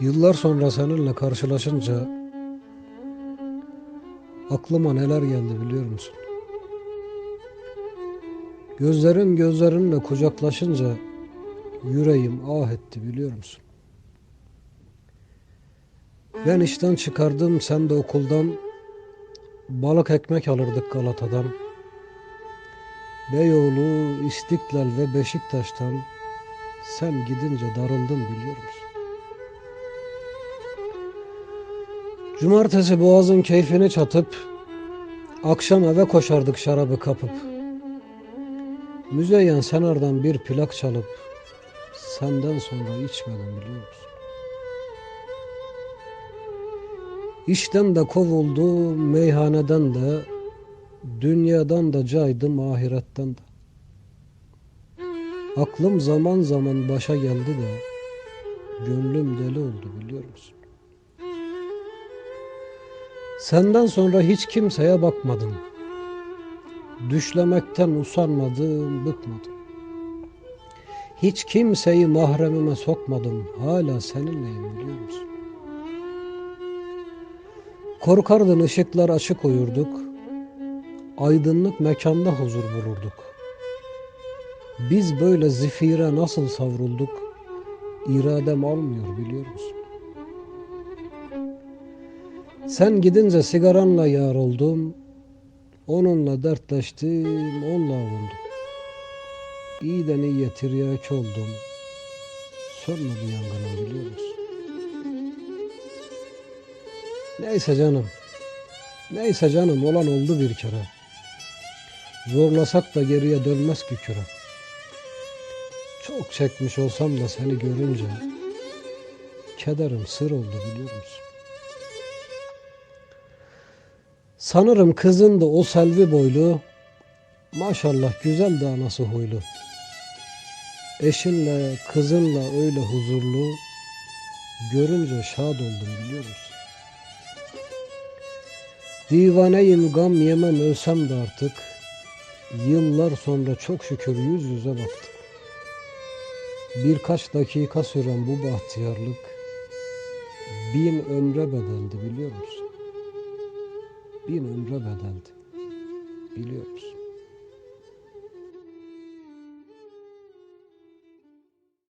Yıllar sonra seninle karşılaşınca aklıma neler geldi biliyor musun? Gözlerin gözlerinle kucaklaşınca yüreğim ah etti biliyor musun? Ben işten çıkardım sen de okuldan balık ekmek alırdık Galata'dan. Beyoğlu, İstiklal ve Beşiktaş'tan sen gidince darıldım biliyor musun? Cumartesi boğazın keyfini çatıp akşam eve koşardık şarabı kapıp. Müzeyyen Senar'dan bir plak çalıp senden sonra içmedim biliyor musun? İşten de kovuldum, meyhaneden de, dünyadan da caydım ahiretten de. Aklım zaman zaman başa geldi de, gönlüm deli oldu biliyor musun? Senden sonra hiç kimseye bakmadım. Düşlemekten usanmadım, bıkmadım. Hiç kimseyi mahremime sokmadım. Hala seninleyim biliyor musun? Korkardın ışıklar açık uyurduk. Aydınlık mekanda huzur bulurduk. Biz böyle zifire nasıl savrulduk? İradem almıyor biliyor musun? Sen gidince sigaranla yar oldum. Onunla dertleştim, onunla avundum. İyiden iyiye tiryaki oldum. Sönmedi yangınım biliyor musun? Neyse canım. Neyse canım olan oldu bir kere. Zorlasak da geriye dönmez ki küre. Çok çekmiş olsam da seni görünce kederim sır oldu biliyor musun? Sanırım kızın da o selvi boylu, maşallah güzel de anası huylu. Eşinle, kızınla öyle huzurlu, görünce şad oldum biliyor musun? Divaneyim gam yemem ölsem de artık, yıllar sonra çok şükür yüz yüze baktık. Birkaç dakika süren bu bahtiyarlık, bin ömre bedeldi biliyor musun? bin ömre bedeldi. Biliyor musun?